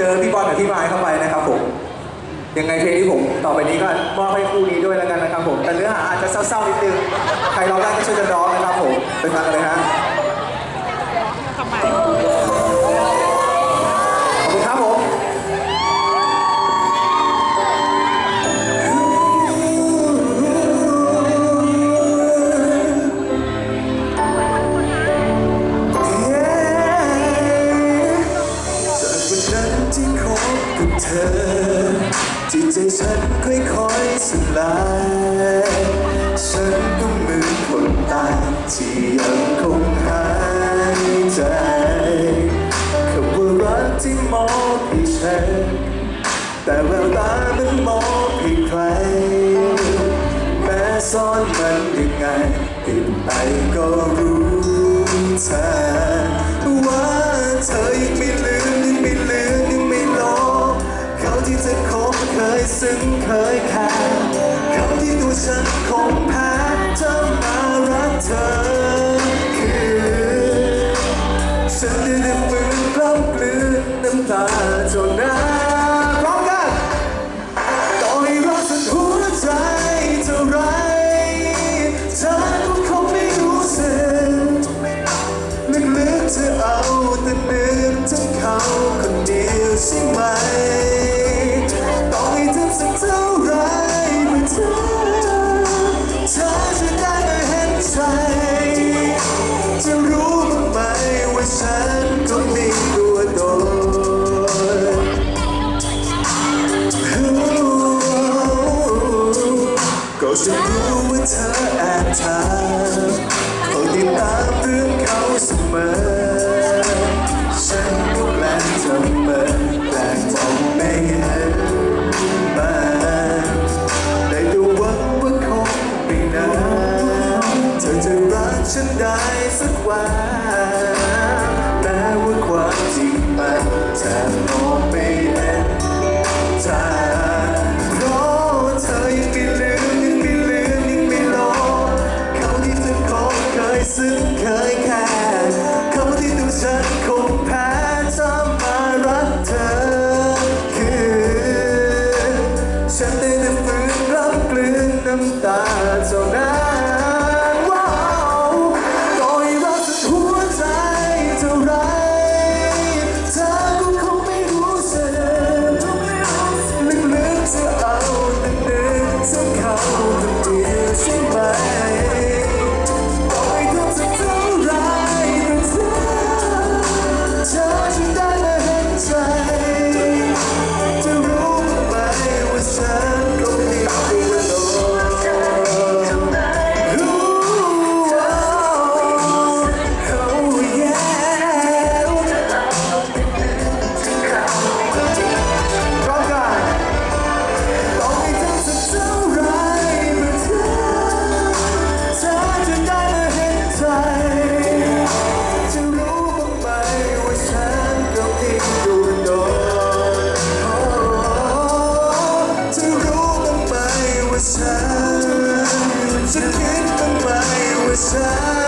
เจอพี่บอลกับพี่ไม้เข้าไปนะครับผมยังไงเพลงที่ผมต่อไปนี้ก็มอบให้คู่นี้ด้วยแล้วกันนะครับผมแต่เนื้อหาอาจจะเศร้าๆนิดนึงใครร้องได้ก็ช่วยกันร้องนะครับผมไปฟังกันเลยฮะ ที่คบกับเธอที่ใจฉันค่อยๆสลาย ฉันก็เหมือนคนตายที่ยังคงหายใจคำว่ารักที่มอบให้ฉัน แต่แววตามันมอบให้ใคร แม้ซ่อนมันยังไงปิดไปก็รู้เธอว่าเธอยังไม่ลืมำตาจนน้ำร้อมกันต่อให้รักสุดหัวใจเท่าไรเธอก็คงไม่รู้สึกลึกๆเธอเอาแต่นึกถึงเขาคนเดียวใช่ไหม ฉันได้สักวันแม้ว่าความจริงมันจะ time.